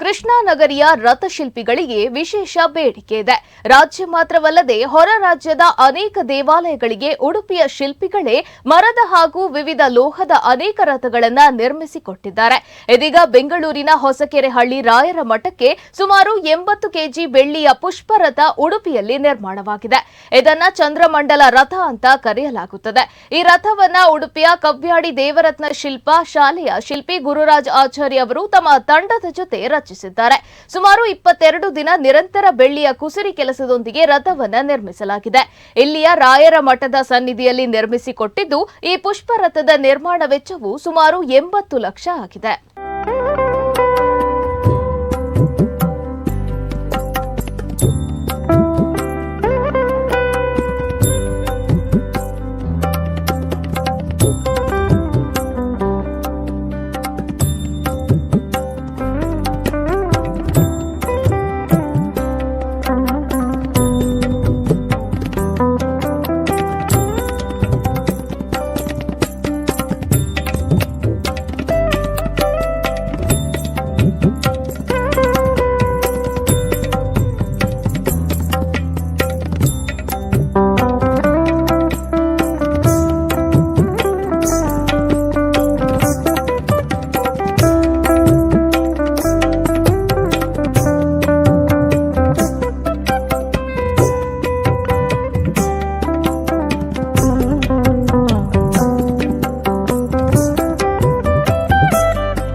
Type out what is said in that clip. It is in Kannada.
ಕೃಷ್ಣಾ ನಗರಿಯ ರಥಶಿಲ್ಪಿಗಳಿಗೆ ವಿಶೇಷ ಬೇಡಿಕೆ ಇದೆ. ರಾಜ್ಯ ಮಾತ್ರವಲ್ಲದೆ ಹೊರ ರಾಜ್ಯದ ಅನೇಕ ದೇವಾಲಯಗಳಿಗೆ ಉಡುಪಿಯ ಶಿಲ್ಪಿಗಳೇ ಮರದ ಹಾಗೂ ವಿವಿಧ ಲೋಹದ ಅನೇಕ ರಥಗಳನ್ನು ನಿರ್ಮಿಸಿಕೊಟ್ಟಿದ್ದಾರೆ. ಇದೀಗ ಬೆಂಗಳೂರಿನ ಹೊಸಕೆರೆಹಳ್ಳಿ ರಾಯರ ಮಠಕ್ಕೆ ಸುಮಾರು ಎಂಬತ್ತು ಕೆಜಿ ಬೆಳ್ಳಿಯ ಪುಷ್ಪರಥ ಉಡುಪಿಯಲ್ಲಿ ನಿರ್ಮಾಣವಾಗಿದೆ. ಇದನ್ನ ಚಂದ್ರಮಂಡಲ ರಥ ಅಂತ ಕರೆಯಲಾಗುತ್ತದೆ. ಈ ರಥವನ್ನ ಉಡುಪಿಯ ಕವ್ಯಾಡಿ ದೇವರತ್ನ ಶಿಲ್ಪ, ಶಾಲೆಯ ಶಿಲ್ಪಿ ಗುರುರಾಜ್ ಆಚಾರ್ಯ ಅವರು ತಮ್ಮ ತಂಡದ ಜೊತೆ ರಚಿಸಿದ್ದಾರೆ ಸುಮಾರು ಇಪ್ಪತ್ತೆರಡು ದಿನ ನಿರಂತರ ಬೆಳ್ಳಿಯ ಕುಸಿರಿ ಕೆಲಸದೊಂದಿಗೆ ರಥವನ್ನ ನಿರ್ಮಿಸಲಾಗಿದೆ. ಇಲ್ಲಿಯ ರಾಯರ ಮಠದ ಸನ್ನಿಧಿಯಲ್ಲಿ ನಿರ್ಮಿಸಿಕೊಟ್ಟಿದ್ದು ಈ ಪುಷ್ಪ ರಥದ ನಿರ್ಮಾಣ ವೆಚ್ಚವು ಸುಮಾರು ಎಂಬತ್ತು ಲಕ್ಷ ಆಗಿದೆ.